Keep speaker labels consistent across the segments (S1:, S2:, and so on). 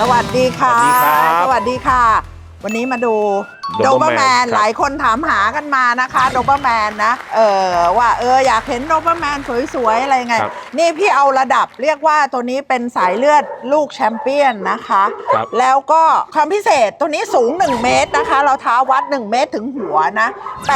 S1: สวัสดีค่ะ
S2: สวัสดีครับ
S1: สวัสดีค่ะ วันนี้มาดู โด
S2: Doberman
S1: เบอร์แมน
S2: ครับ
S1: หลายคนถามหากันมานะคะโดเบอร์แมนนะเออว่าเอออยากเห็นโดเบอร์แมนสวยๆ อะไรไง
S2: ครับ
S1: นี่พี่เอาระดับเรียกว่าตัวนี้เป็นสายเลือดลูกแชมเปี้ยนนะคะ
S2: ครับ
S1: แล้วก็ความพิเศษตัวนี้สูง 1 เมตรนะคะ เราเท้าวัด 1 เมตรถึงหัวนะ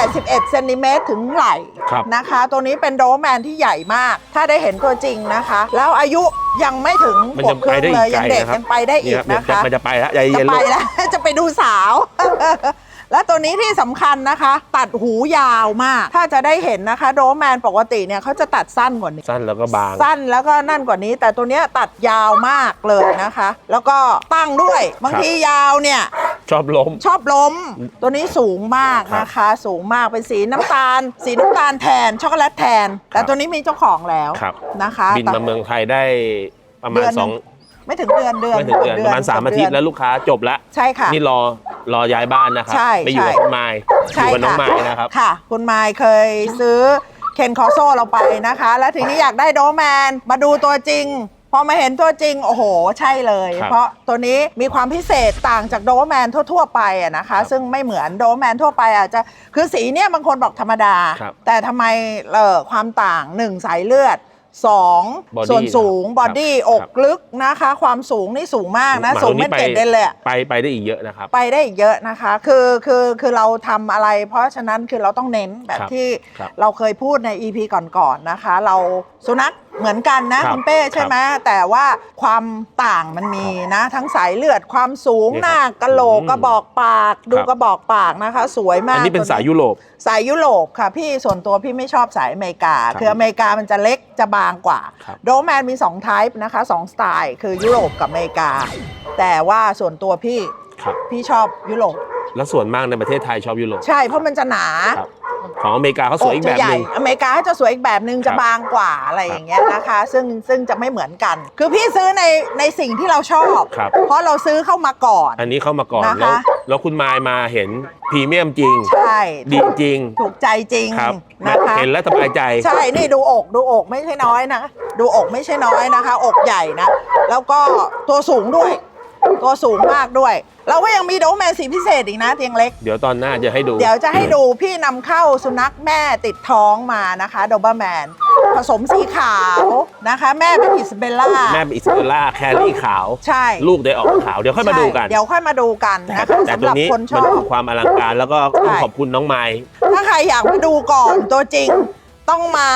S1: 81เซนติเมตรถึงไหล่
S2: ครับ
S1: นะคะ ตัวนี้เป็นโดเบอร์แมนที่ใหญ่มาก ถ้าได้เห็นตัวจริงนะคะ แล้วอายุยังไม่ถึง
S2: มัน
S1: ขว
S2: จะ
S1: บครึ่ง
S2: ไปได้
S1: เลย
S2: อีก
S1: ยัง
S2: ไกล
S1: เด็ก
S2: นะครับ
S1: ยังไปได้อีก
S2: เนี่ย
S1: นะคะ
S2: มันจะไปแล้วใจ
S1: จะ
S2: เย็น
S1: ไป
S2: ลูก
S1: แล้ว จะไปดูสาว แล้วตัวนี้ที่สำคัญนะคะ ตัดหูยาวมาก ถ้าจะได้เห็นนะคะโดแมนปกติเนี่ยเขาจะตัดสั้นกว่านี้
S2: สั้นแล้วก็บาง
S1: สั้นแล้วก็นั่นกว่านี้ แต่ตัวเนี้ยตัดยาวมากเลยนะคะ แล้วก็ตั้งด้วยบางทียาวเนี่ย
S2: ชอบล้ม
S1: ชอบล้ม ตัวนี้สูงมากนะคะ สูงมากเป็นสีน้ำตาล สีน้ำตาลแทนช็อกโกแลตแทน แต่ตัวนี้มีเจ้าของแล้ว
S2: ครับ
S1: นะคะ
S2: บินมาเมืองไทยได้ประมา
S1: เดื
S2: ณ
S1: อนหนึ่ง
S2: สอง
S1: ไม่ถึงเดือนเดือน
S2: ไม่ถึงเดือนประมาณสามอาทิตย์แล้วลูกค้าจบแล้ว
S1: ใช่ค่ะ
S2: นี่รอ รอย้ายบ้านนะครับ
S1: ใช่
S2: ไปอยู่กับ
S1: ใช่
S2: คุณไมค์อยู่กับน้องไมค์นะครับ
S1: ค่ะ คุณไมค์เคยซื้อเคนคอโซเราไปนะคะ แล้วทีนี้อยากได้โดแมนมาดูตัวจริง พอมาเห็นตัวจริง โอ้โห ใช่เลย
S2: ครับ
S1: เพราะตัวนี้มีความพิเศษต่างจากโดแมนทั่ว ๆ ไปอะนะคะ ซึ่งไม่เหมือนโดแมนทั่วไปอาจจะคือสีเนี่ยบางคนบอกธรรมดา
S2: ครับ
S1: แต่ทำไมเออความต่าง1สายเลือด 2
S2: Body
S1: ส่วนสูง
S2: ครับ
S1: บอดี้
S2: ครับ
S1: อกลึกนะคะ ความสูงนี่สูงมากนะ
S2: หมา
S1: สูง
S2: ตัวนี้
S1: ไม่เจ็ดเดนเลยอะ
S2: ไปไปได้อีกเยอะนะครับ
S1: ไปได้อีกเยอะนะคะ คือคือคือเราทำอะไร เพราะฉะนั้นคือเราต้องเน้นแบบ
S2: ครับ
S1: ที่
S2: ครับ
S1: เราเคยพูดใน EP ก่อนๆนะคะ เราสุนัข เหมือนกันนะ ครับคุณเป้ใช่ไหมแต่ว่าความต่างมันมีนะ ทั้งสายเลือดความสูง
S2: นี่ครับ
S1: หน้ากระโหลก
S2: อืม
S1: กระบอกปากดู
S2: ครับ
S1: กระบอกปากนะคะ สวยมาก
S2: อันนี้เป็น
S1: ตัว
S2: สายยุโรป
S1: สายยุโรปค่ะพี่ส่วนตัวพี่ไม่ชอบสายอเมริกา
S2: ครับ
S1: คืออเมริกามันจะเล็กจะบางกว่า
S2: ครับ
S1: โดแมนมี2ไทป์นะคะสองสไตล์คือยุโรปกับอเมริกา แต่ว่าส่วนตัวพี่
S2: ครับ
S1: พี่ชอบยุโรป
S2: แล้วส่วนมากในประเทศไทยชอบยุโรป
S1: ใช่เพราะมันจะหนา
S2: ครับ ของอเมริกาเขาสวยอีก
S1: จะ
S2: แบบ
S1: ให
S2: ห
S1: ญ่
S2: นึง
S1: อเมริกาเขาจะสวยอีกแบบนึง
S2: ครับ
S1: จะบางกว่าอะไรอย่างเงี้ยนะคะ ซึ่งซึ่งจะไม่เหมือนกัน คือพี่ซื้อในในสิ่งที่เราชอบ
S2: ครับ
S1: เพราะเราซื้อเข้ามาก่อน
S2: อันนี้เข้ามาก่อน
S1: นะคะ
S2: แล้วแล้วคุณไมค์มาเห็นพรีเมียมจริง
S1: ใช่
S2: ดีจริง
S1: ถูกใจจริง
S2: ครับ
S1: นะคะ
S2: เห็นแล้วสบายใจ
S1: ใช่ นี่ดูอกดูอกไม่ใช่น้อยนะ ดูอกไม่ใช่น้อยนะคะ อกใหญ่นะ แล้วก็ตัวสูงด้วย ตัวสูงมากด้วย เราก็ยังมีโดแมนสีพิเศษอีกนะเตียงเล็ก
S2: เดี๋ยวตอนหน้าจะให้ดู
S1: เดี๋ยวจะให้ดูพี่นำเข้าสุนัขแม่ติดท้องมานะคะโดเบอร์แมน ผสมสีขาวนะคะ แม่เป็นอิสเบลล่า
S2: แม่เป็นอิสเบลล่าแครี่ขาว
S1: ใช่
S2: ลูกได้ออกขาวเดี๋ยวค่อยมาดูกัน
S1: ใช่เดี๋ยวค่อยมาดูกัน
S2: แต่
S1: นะคะ
S2: แต่
S1: สำ
S2: ตั
S1: ห
S2: ว
S1: รับ
S2: นี้
S1: คนช
S2: มั
S1: อนบ
S2: คือความอลังการแล้วก็ต้อง
S1: ใช่
S2: ขอบคุณน้องไม้
S1: ถ้าใครอยากมาดูก่อนตัวจริง ต้องมา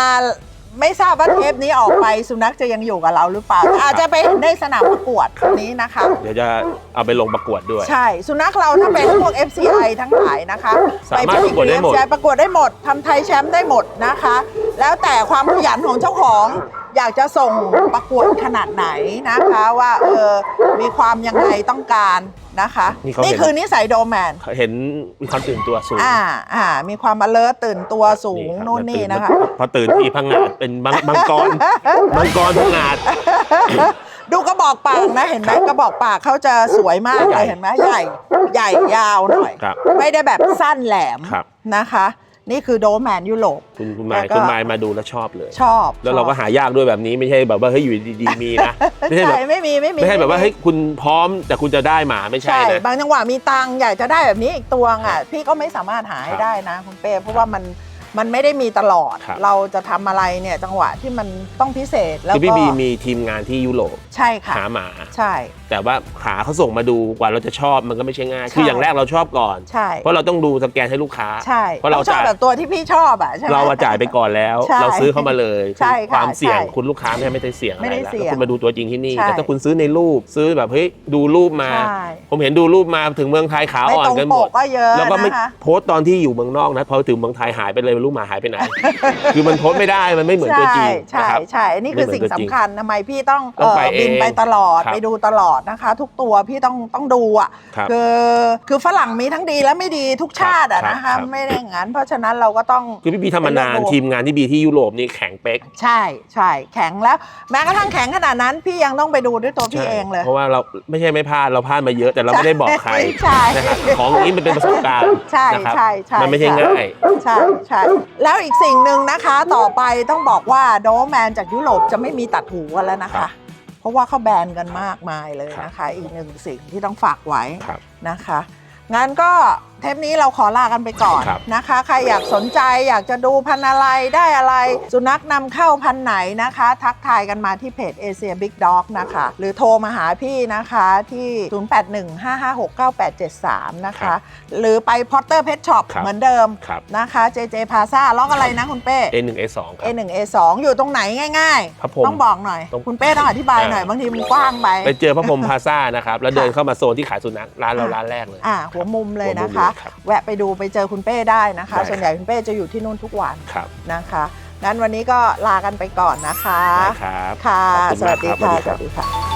S1: ไม่ทราบว่าเทปนี้ออกไปสุนัขจะยังอยู่กับเราหรือเปล่า อาจจะไปเห็นในสนามประกวดนี้นะคะ
S2: เดี๋ยวจะเอาไปลงประกวดด้วย
S1: ใช่ สุนัขเราถ้าเป็นพวก FCI ทั้งหลายนะคะ
S2: สามารถประกวดได้หมด
S1: ป FCI ประกวดได้หมดทำไทยแชมป์ได้หมดนะคะ แล้วแต่ความขยันของเจ้าของ อยากจะส่งประกวดขนาดไหนนะคะว่าเออมีความยังไงต้องการนะคะ
S2: นี่เขาเห็น
S1: นี่คือนิสัยโดแมน
S2: เห็นมีความตื่นตัวสูง
S1: อ่าอ่ามีความ alert ตื่นตัวสูง
S2: ครับ
S1: นู่นนี่นะคะ
S2: พอตื่นที่พังงาดเป็นมังมังกรมังกรพังงาด
S1: ดูกระบอกปากนะเห็นไหม
S2: ครับ
S1: กระบอกปากเขาจะสวยมาก
S2: ให
S1: เล
S2: ญ่
S1: ยเห็นไหมใหญ่ ใหญ่ยาวหน่อย
S2: ครับ
S1: ไม่ได้แบบสั้นแหลม
S2: ครับ
S1: นะคะ นี่คือโดแมนยุโรป
S2: คุณคุณ
S1: แล้
S2: ไม้
S1: วก็
S2: คุณไม้มาดูแล้วชอบเลย
S1: ชอบ
S2: แล้วเราก็
S1: ชอบ
S2: หายากด้วยแบบนี้ไม่ใช่แบบว่าเฮ้ยอยู่ดีๆมีนะไม่ใช่แบบ
S1: ใช่ไม่มีไม่มี
S2: ไม่ใช่แบบว่าเฮ้ยคุณพร้อมแต่คุณจะได้หมาไม่ใช่
S1: ใช่
S2: นะ
S1: บางจังหวะมีตังค์อยากจะได้แบบนี้อีกตัวอะพี่ก็ไม่สามารถหาให้
S2: ครับ
S1: ได้นะคุณเป้เพราะว่ามันมันไม่ได้มีตลอด
S2: ครับ
S1: เราจะทำอะไรเนี่ยจังหวะที่มันต้องพิเศษแล้ว
S2: คือพี่
S1: ก็
S2: บีมีทีมงานที่ยุโรป
S1: ใช่ค่ะ
S2: หาหมา
S1: ใช่
S2: แต่ว่าขาเขาส่งมาดูกว่าเราจะชอบมันก็ไม่ใช่ง่าย
S1: ใช่
S2: คืออย่างแรกเราชอบก่อน
S1: ใช่
S2: เพราะเราต้องดูสแกนให้ลูกค้า
S1: ใช่
S2: เพราะเรา
S1: ต้องชอบ
S2: จ่าย
S1: แบบตัวที่พี่ชอบอะใช่ไหม
S2: เราอะจ่ายไปก่อนแล้ว
S1: ใช่
S2: เราซื้อเข้ามาเลย
S1: ใช่ค่ะ
S2: ความเสี่ยง
S1: ใช่
S2: คุณลูกค้าไม่ไม่ได้เสี่ยงอะไร
S1: ไม่ได้
S2: แล้ว
S1: เสี่ยง
S2: คุณมาดูตัวจริงที่นี่
S1: ใช่
S2: แต่ถ้าคุณซื้อในรูปซื้อแบบเฮ้ยดูรูปมา
S1: ใช่
S2: ผมเห็นดูรูปมาถึงเมืองไทยขาว
S1: ไม่
S2: อ่อน
S1: ตรง
S2: กัน
S1: ป
S2: หม
S1: ก
S2: ด
S1: ก็เยอะ
S2: แล้วก็ไม่
S1: นะคะ
S2: โพสต์ตอนที่อยู่เมืองนอกนะพอถึงเมืองไทยหายไปเลยไม่รู้หมาหายไปไหน คือมันโพสต์ไม่ได้มันไม่เหมือนตัวจริง
S1: ใช่
S2: นะครับ
S1: ใช่อันนี้คือ
S2: ไม่
S1: สิ่ง
S2: เหมือนตัว
S1: สำ
S2: จริง
S1: คัญทำไมพี่ต้อง
S2: ต้องไป
S1: เอ่อบิน
S2: เอง
S1: ไปตลอด
S2: ครับ
S1: ไปดูตลอดนะคะ ทุกตัวพี่ต้องต้องดูอะ
S2: ครับ
S1: คือคือฝรั่งมีทั้งดีและไม่ดีทุกชาติอะ
S2: ครับ
S1: นะ
S2: ครั
S1: คะ
S2: บ
S1: ไม่ได้อย่างนั้น เพราะฉะนั้นเราก็ต้อง
S2: คือพี่บีทำมานาน
S1: ไปเลือกดู
S2: ทีมงานที่บีที่ยุโรปนี่แข็งเป๊ก
S1: ใช่ใช่แข็งแล้ว แม้กระทั่งแข็งขนาดนั้น พี่ยังต้องไปดูด้วยตัวพี่เองเลย
S2: เพราะว่าเราไม่ใช่ไม่พลาดเราพลาดมาเยอะแต่เราไม่ได้บอกใคร
S1: ใช่
S2: นะครับของนี้มันเป็นประสบการณ์
S1: ใช่
S2: นะครับ
S1: ใช่ใช่
S2: มันไม่ใช่
S1: ใช่
S2: ง่าย
S1: ใช่ใช่แล้วอีกสิ่งหนึ่งนะคะต่อไปต้องบอกว่าโดแมนจากยุโรปจะไม่มีตัดหูกันแล้วนะ
S2: ครั
S1: คะ
S2: บ
S1: เพราะว่าเขาแบนกันมากมายเลย
S2: ครับ
S1: นะคะ อีกหนึ่งสิ่งที่ต้องฝากไว้
S2: ครับ
S1: นะคะ งั้นก็ เทปนี้เราขอลากันไปก่อน
S2: ครับ
S1: นะคะ ใครอยากสนใจอยากจะดูพันธุ์อะไรได้อะไร สุนัขนำเข้าพันธุ์ไหนนะคะ ทักทายกันมาที่เพจ Asia Big Dog นะคะ หรือโทรมาหาพี่นะคะที่ 0815569873 นะคะ หรือไป Potter Pet Shop
S2: ครับ
S1: เหมือนเดิม
S2: ครับ
S1: นะคะ JJ Plaza ล็อกอะไรนะคุณเป้
S2: A1 A2 ครับ
S1: A1 A2 อยู่ตรงไหนง่าย
S2: พระพรหม
S1: ต้องบอกหน่อย
S2: ตรง
S1: คุณเป้ต้องอธิบายหน่อย
S2: อ่า
S1: บางทีมันกว้างไป
S2: ไปเจอพระพรหมพลาซ่านะครับ แล้ว
S1: ค่ะ
S2: เดินเข้ามาโซนที่ขายสุนัขร้านเรา
S1: อะ
S2: ร้านแรกเลย
S1: อ่าหัวมุมเลยนะคะ
S2: หัวมุมเลยครับ
S1: แวะไปดูไปเจอคุณเป้ได้นะคะ
S2: ได้ครับ
S1: ส่วนใหญ่คุณเป้จะอยู่ที่นู่นทุกวัน
S2: ครับ
S1: นะคะงั้นวันนี้ก็ลากันไปก่อนนะคะ
S2: ได้ครับ
S1: ค่ะ
S2: ขอบคุณ
S1: สวัสดี
S2: มากครับ
S1: ค่ะสวัสดีค่ะ